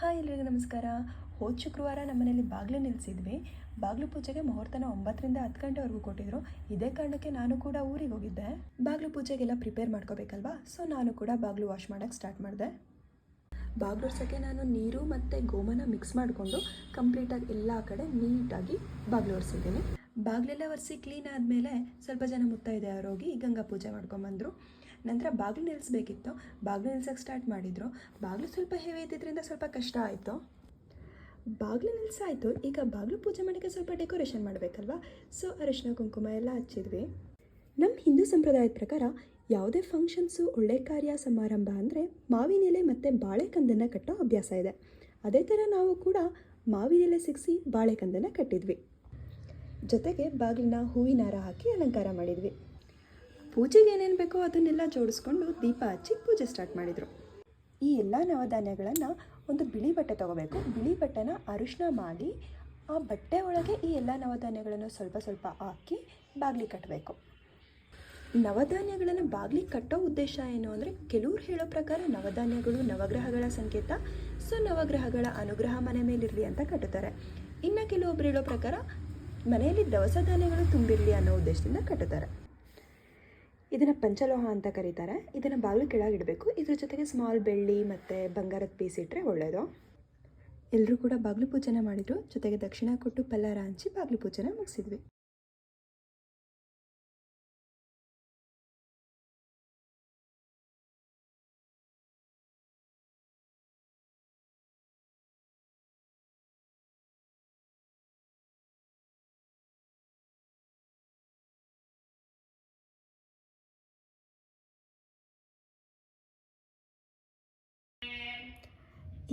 Hi ಎಲ್ರಿಗೂ ನಮಸ್ಕಾರ. ಹೋದ ಶುಕ್ರವಾರ ನಮ್ಮನೇಲಿ ಬಾಗಿಲು ನಿಲ್ಲಿಸಿದ್ವಿ ಬಾಗಿಲು ಪೂಜೆಗೆ ಮುಹೂರ್ತನ ಒಂಬತ್ತರಿಂದ ಹತ್ತು ಗಂಟೆವರೆಗೂ ಕೊಟ್ಟಿದ್ರು. ಇದೇ ಕಾರಣಕ್ಕೆ ನಾನು ಕೂಡ ಊರಿಗೆ ಹೋಗಿದ್ದೆ. ಬಾಗಿಲು ಪೂಜೆಗೆಲ್ಲ ಪ್ರಿಪೇರ್ ಮಾಡ್ಕೋಬೇಕಲ್ವಾ? ಸೊ ನಾನು ಕೂಡ ಬಾಗಿಲು ವಾಶ್ ಮಾಡೋಕ್ಕೆ ಸ್ಟಾರ್ಟ್ ಮಾಡಿದೆ. ಬಾಗಿಲು ನಾನು ನೀರು ಮತ್ತು ಗೋಮನ ಮಿಕ್ಸ್ ಮಾಡಿಕೊಂಡು ಕಂಪ್ಲೀಟಾಗಿ ಎಲ್ಲ ಕಡೆ ನೀಟಾಗಿ ಬಾಗಿಲು ಒರೆಸಿದ್ದೀನಿ. ಬಾಗಿಲೆಲ್ಲ ಒರೆಸಿ ಕ್ಲೀನ್ ಆದಮೇಲೆ ಸ್ವಲ್ಪ ಜನ ಮುತ್ತೈದೆಯವರು ಹೋಗಿ ಗಂಗಾ ಪೂಜೆ ಮಾಡ್ಕೊಂಬಂದರು. ನಂತರ ಬಾಗಿಲು ನಿಲ್ಲಿಸ್ಬೇಕಿತ್ತು ಬಾಗಿಲು ನಿಲ್ಸೋಕ್ಕೆ ಸ್ಟಾರ್ಟ್ ಮಾಡಿದರು. ಬಾಗಿಲು ಸ್ವಲ್ಪ ಹೆವಿ ಇದ್ದಿದ್ದರಿಂದ ಸ್ವಲ್ಪ ಕಷ್ಟ ಆಯಿತು. ಬಾಗಿಲು ನಿಲ್ಸಾಯಿತು. ಈಗ ಬಾಗಿಲು ಪೂಜೆ ಮಾಡೋಕ್ಕೆ ಸ್ವಲ್ಪ ಡೆಕೋರೇಷನ್ ಮಾಡಬೇಕಲ್ವಾ? ಸೊ ಅರಿಶಿನ ಕುಂಕುಮ ಎಲ್ಲ ಹಚ್ಚಿದ್ವಿ. ನಮ್ಮ ಹಿಂದೂ ಸಂಪ್ರದಾಯದ ಪ್ರಕಾರ ಯಾವುದೇ ಫಂಕ್ಷನ್ಸು ಒಳ್ಳೆ ಕಾರ್ಯ ಸಮಾರಂಭ ಅಂದರೆ ಮಾವಿನ ಎಲೆ ಮತ್ತು ಬಾಳೆಕಂದನ್ನು ಕಟ್ಟೋ ಅಭ್ಯಾಸ ಇದೆ. ಅದೇ ಥರ ನಾವು ಕೂಡ ಮಾವಿನ ಎಲೆ ಸಿಗಿಸಿ ಬಾಳೆಕಂದನ್ನು ಕಟ್ಟಿದ್ವಿ. ಜೊತೆಗೆ ಬಾಗಿಲನ್ನ ಹೂವಿನ ಹಾರ ಹಾಕಿ ಅಲಂಕಾರ ಮಾಡಿದ್ವಿ. ಪೂಜೆಗೆ ಏನೇನು ಬೇಕೋ ಅದನ್ನೆಲ್ಲ ಜೋಡಿಸ್ಕೊಂಡು ದೀಪ ಹಚ್ಚಿ ಪೂಜೆ ಸ್ಟಾರ್ಟ್ ಮಾಡಿದರು. ಈ ಎಲ್ಲ ನವಧಾನ್ಯಗಳನ್ನು ಒಂದು ಬಿಳಿ ಬಟ್ಟೆ ತೊಗೋಬೇಕು. ಬಿಳಿ ಬಟ್ಟೆನ ಅರಿಶಿನ ಮಾಡಿ ಆ ಬಟ್ಟೆ ಒಳಗೆ ಈ ಎಲ್ಲ ನವಧಾನ್ಯಗಳನ್ನು ಸ್ವಲ್ಪ ಸ್ವಲ್ಪ ಹಾಕಿ ಬಾಗಿಲಿ ಕಟ್ಟಬೇಕು ನವಧಾನ್ಯಗಳನ್ನು ಬಾಗಿಲಿ ಕಟ್ಟೋ ಉದ್ದೇಶ ಏನು ಅಂದರೆ ಕೆಲವ್ರು ಹೇಳೋ ಪ್ರಕಾರ ನವಧಾನ್ಯಗಳು ನವಗ್ರಹಗಳ ಸಂಕೇತ. ಸೊ, ನವಗ್ರಹಗಳ ಅನುಗ್ರಹ ಮನೆ ಮೇಲಿರಲಿ ಅಂತ ಕಟ್ಟುತ್ತಾರೆ. ಇನ್ನು ಕೆಲವೊಬ್ರು ಹೇಳೋ ಪ್ರಕಾರ ಮನೆಯಲ್ಲಿ ದವಸ ಧಾನ್ಯಗಳು ತುಂಬಿರಲಿ ಅನ್ನೋ ಉದ್ದೇಶದಿಂದ ಕಟ್ಟುತ್ತಾರೆ. ಇದನ್ನು ಪಂಚಲೋಹ ಅಂತ ಕರೀತಾರೆ. ಇದನ್ನು ಬಾಗಿಲು ಕೆಳಗಿಡಬೇಕು ಇದ್ರ ಜೊತೆಗೆ ಸ್ಮಾಲ್ ಬೆಳ್ಳಿ ಮತ್ತು ಬಂಗಾರದ ಪೀಸ್ ಇಟ್ಟರೆ ಒಳ್ಳೆಯದು ಎಲ್ಲರೂ ಕೂಡ ಬಾಗಿಲು ಪೂಜೆನ ಮಾಡಿದರು. ಜೊತೆಗೆ ದಕ್ಷಿಣ ಕೊಟ್ಟು ಪಲ್ಲಾರ ಹಂಚಿ ಬಾಗಿಲು ಪೂಜೆನ ಮುಗಿಸಿದ್ವಿ.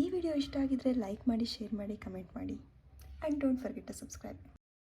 ಈ ವಿಡಿಯೋ ಇಷ್ಟ ಆಗಿದ್ರೆ ಲೈಕ್ ಮಾಡಿ, ಶೇರ್ ಮಾಡಿ, ಕಮೆಂಟ್ ಮಾಡಿ. And don't forget to subscribe